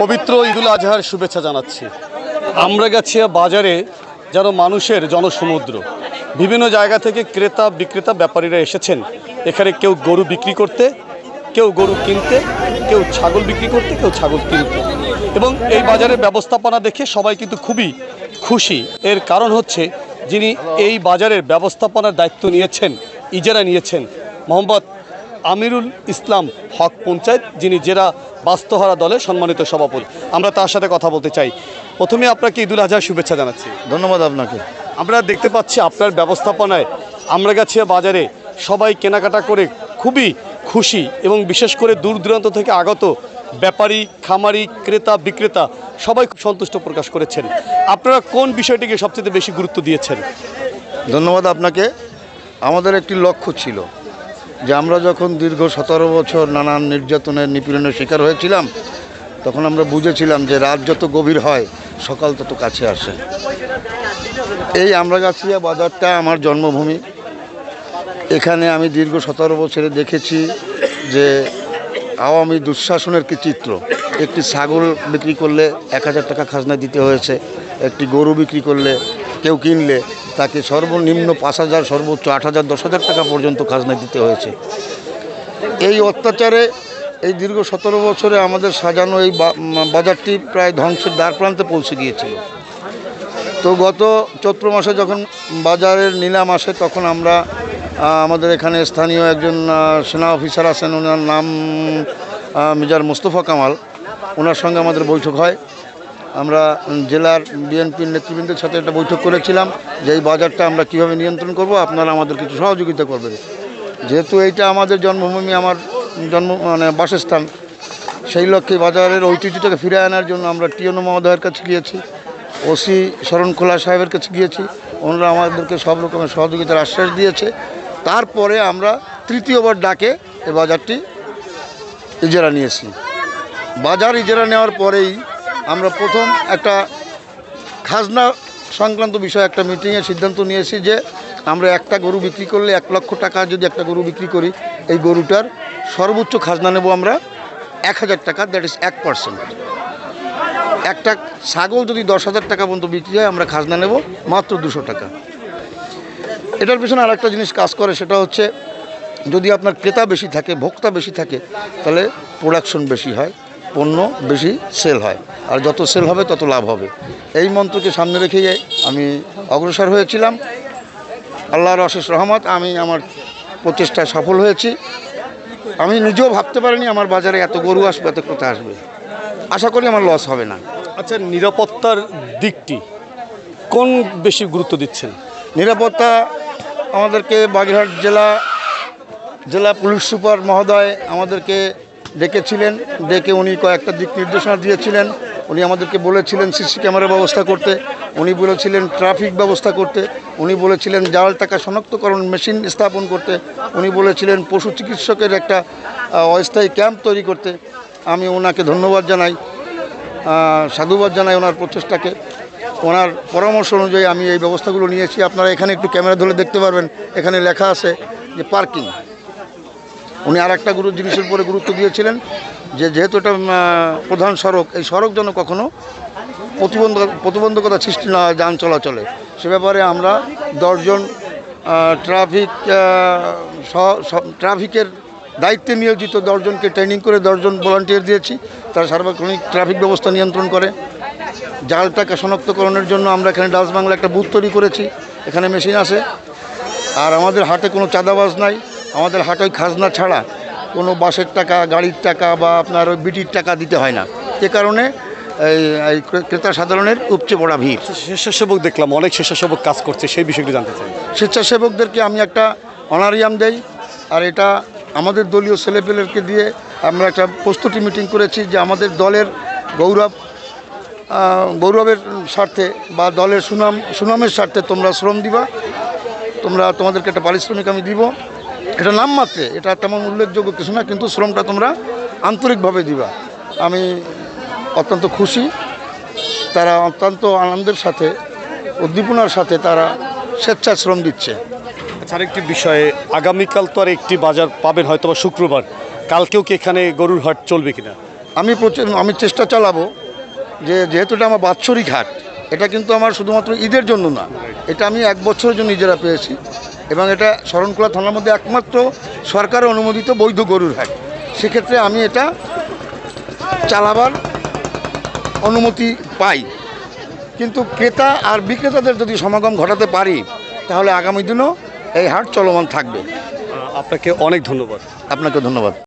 পবিত্র ঈদুল আজহার শুভেচ্ছা জানাচ্ছি। আমরা গেছি বাজারে যেন মানুষের জনসমুদ্র। বিভিন্ন জায়গা থেকে ক্রেতা, বিক্রেতা, ব্যাপারীরা এসেছেন। এখানে কেউ গরু বিক্রি করতে, কেউ গরু কিনতে, কেউ ছাগল বিক্রি করতে, কেউ ছাগল কিনতে। এবং এই বাজারের ব্যবস্থাপনা দেখে সবাই কিন্তু খুবই খুশি। এর কারণ হচ্ছে যিনি এই বাজারের ব্যবস্থাপনার দায়িত্ব নিয়েছেন, ইজারা নিয়েছেন, মোহাম্মদ আমিরুল ইসলাম হক পঞ্চায়েত যিনি জেলা বাস্তহারা দলের সম্মানিত সভাপতি। আমরা তার সাথে কথা বলতে চাই। প্রথমে আপনাকে ঈদুল আজহার শুভেচ্ছা জানাচ্ছি। ধন্যবাদ আপনাকে। আমরা দেখতে পাচ্ছি আপনার ব্যবস্থাপনায় আমরা গেছি বাজারে সবাই কেনাকাটা করে খুবই খুশি এবং বিশেষ করে দূর দূরান্ত থেকে আগত ব্যাপারী খামারি ক্রেতা বিক্রেতা সবাই খুব সন্তুষ্ট প্রকাশ করেছেন। আপনারা কোন বিষয়টিকে সবচেয়ে বেশি গুরুত্ব দিয়েছেন? ধন্যবাদ আপনাকে। আমাদের একটি লক্ষ্য ছিল। যে আমরা যখন দীর্ঘ সতেরো বছর নানান নির্যাতনের নিপীড়নের শিকার হয়েছিলাম, তখন আমরা বুঝেছিলাম যে রাত যত গভীর হয়, সকাল তত কাছে আসে। এই আমরাগাছিয়া বাজারটা আমার জন্মভূমি। এখানে আমি দীর্ঘ সতেরো বছরে দেখেছি যে আওয়ামী দুঃশাসনের কি চিত্র। একটি ছাগল বিক্রি করলে এক হাজার টাকা খাজনা দিতে হয়েছে, একটি গরু বিক্রি করলে কেউ কিনলে তাকে সর্বনিম্ন পাঁচ হাজার, সর্বোচ্চ আট হাজার, দশ হাজার টাকা পর্যন্ত খাজনা দিতে হয়েছে। এই অত্যাচারে এই দীর্ঘ সতেরো বছরে আমাদের সাজানো এই বাজারটি প্রায় ধ্বংসের দ্বার প্রান্তে পৌঁছে গিয়েছিল। তো গত চৈত্র মাসে যখন বাজারের নিলাম আসে, তখন আমরা আমাদের এখানে স্থানীয় একজন সেনা অফিসার আছেন, ওনার নাম মিজার মোস্তফা কামাল। ওনার সঙ্গে আমাদের বৈঠক হয়। আমরা জেলার বিএনপির নেতৃবৃন্দের সাথে একটা বৈঠক করেছিলাম যে এই বাজারটা আমরা কীভাবে নিয়ন্ত্রণ করব, আপনারা আমাদের কিছু সহযোগিতা করবেন। যেহেতু এইটা আমাদের জন্মভূমি, আমার জন্ম মানে বাসস্থান, সেই লক্ষ্যে বাজারের ঐতিহ্যটাকে ফিরে আনার জন্য আমরা টিএনও মহোদয়ের কাছে গিয়েছি, ওসি শরণখোলা সাহেবের কাছে গিয়েছি, ওনারা আমাদেরকে সব রকমের সহযোগিতার আশ্বাস দিয়েছে। তারপরে আমরা তৃতীয়বার ডাকে এই বাজারটি ইজারা নিয়েছি। বাজার ইজারা নেওয়ার পরেই আমরা প্রথম একটা খাজনা সংক্রান্ত বিষয়ে একটা মিটিংয়ে সিদ্ধান্ত নিয়েছি যে আমরা একটা গরু বিক্রি করলে এক লক্ষ টাকা যদি একটা গরু বিক্রি করি, এই গরুটার সর্বোচ্চ খাজনা নেব আমরা এক হাজার টাকা দ্যাট ইজ এক পার্সেন্ট একটা ছাগল যদি দশ হাজার টাকা পর্যন্ত বিক্রি হয়, আমরা খাজনা নেব মাত্র দুশো টাকা। এটার পিছনে আরেকটা জিনিস কাজ করে, সেটা হচ্ছে যদি আপনার ক্রেতা বেশি থাকে, ভোক্তা বেশি থাকে, তাহলে প্রোডাকশন বেশি হয়। পণ্য বেশি সেল হয়। আর যত সেল হবে তত লাভ হবে। এই মন্ত্রকে সামনে রেখেই আমি অগ্রসর হয়েছিলাম। আল্লাহর অশেষ রহমত আমি আমার প্রচেষ্টায় সফল হয়েছি। আমি নিজেও ভাবতে পারিনি আমার বাজারে এত গরু আসবে এত ক্রেতা আসবে। আশা করি আমার লস হবে না। আচ্ছা নিরাপত্তার দিকটি কোন বেশি গুরুত্ব দিচ্ছেন? নিরাপত্তা আমাদেরকে বাগেরহাট জেলা জেলা পুলিশ সুপার মহোদয় আমাদেরকে ডেকেছিলেন, ডেকে উনি কয়েকটা দিক নির্দেশনা দিয়েছিলেন। উনি আমাদেরকে বলেছিলেন সিসি ক্যামেরা ব্যবস্থা করতে, উনি বলেছিলেন ট্রাফিক ব্যবস্থা করতে, উনি বলেছিলেন জাল টাকা শনাক্তকরণ মেশিন স্থাপন করতে, উনি বলেছিলেন পশু চিকিৎসকের একটা অস্থায়ী ক্যাম্প তৈরি করতে। আমি ওনাকে ধন্যবাদ জানাই সাধুবাদ জানাই ওনার প্রচেষ্টাকে। ওনার পরামর্শ অনুযায়ী আমি এই ব্যবস্থাগুলো নিয়েছি। আপনারা এখানে একটু ক্যামেরা ধরে দেখতে পারবেন, এখানে লেখা আছে যে পার্কিং। উনি আর একটা গুরু জিনিসের উপরে গুরুত্ব দিয়েছিলেন যে যেহেতু এটা প্রধান সড়ক, এই সড়ক যেন কখনো প্রতিবন্ধক, প্রতিবন্ধকতা সৃষ্টি না যান চলাচলে। সে ব্যাপারে আমরা দশজন ট্রাফিক ট্রাফিকের দায়িত্বে নিয়োজিত দশজনকে ট্রেনিং করে দশজন ভলান্টিয়ার দিয়েছি। তারা সার্বক্ষণিক ট্রাফিক ব্যবস্থা নিয়ন্ত্রণ করে। জাল টাকা শনাক্তকরণের জন্য আমরা এখানে ডাচ বাংলা একটা বুথ তৈরি করেছি। এখানে মেশিন আছে আর আমাদের হাটে কোনো চাঁদাবাজ নাই। আমাদের হাটে ওই খাজনা ছাড়া কোনো বাসের টাকা গাড়ির টাকা বা আপনার ওই বিটির টাকা দিতে হয় না। এ কারণে এই এই ক্রেতা সাধারণের উপচে পড়া ভিড়। স্বেচ্ছাসেবক দেখলাম অনেক স্বেচ্ছাসেবক কাজ করছে সেই বিষয়টি জানতে চাই। স্বেচ্ছাসেবকদেরকে আমি একটা অনারিয়াম দেই আর এটা আমাদের দলীয় ছেলেপেলেরকে দিয়ে আমরা একটা প্রস্তুতি মিটিং করেছি যে আমাদের দলের গৌরব গৌরবের স্বার্থে বা দলের সুনাম সুনামের স্বার্থে তোমরা শ্রম দিবা তোমরা তোমাদেরকে একটা পারিশ্রমিক আমি দিব। এটা নাম মাত্রে এটা তেমন উল্লেখযোগ্য কিছু না কিন্তু শ্রমটা তোমরা আন্তরিকভাবে দিবা। আমি অত্যন্ত খুশি। তারা অত্যন্ত আনন্দের সাথে উদ্দীপনার সাথে তারা স্বেচ্ছায় শ্রম দিচ্ছে। আচ্ছা আরেকটি বিষয়ে আগামীকাল তো আর একটি বাজার পাবেন হয়তো বা শুক্রবার। কালকেও কি এখানে গরুর হাট চলবে কিনা? আমি আমি চেষ্টা চালাবো যে যেহেতু এটা আমার বাৎসরিক হাট এটা কিন্তু আমার শুধুমাত্র ঈদের জন্য না এটা আমি এক বছরের জন্য নিজেরা পেয়েছি। এবং এটা শরণকোলা থানার মধ্যে একমাত্র সরকার অনুমোদিত বৈধ গরুর হাট। সেক্ষেত্রে আমি এটা চালাবার অনুমতি পাই। কিন্তু ক্রেতা আর বিক্রেতাদের যদি সমাগম ঘটাতে পারি তাহলে আগামী দিনও এই হাট চলমান থাকবে। আপনাকে অনেক ধন্যবাদ। আপনাকে ধন্যবাদ।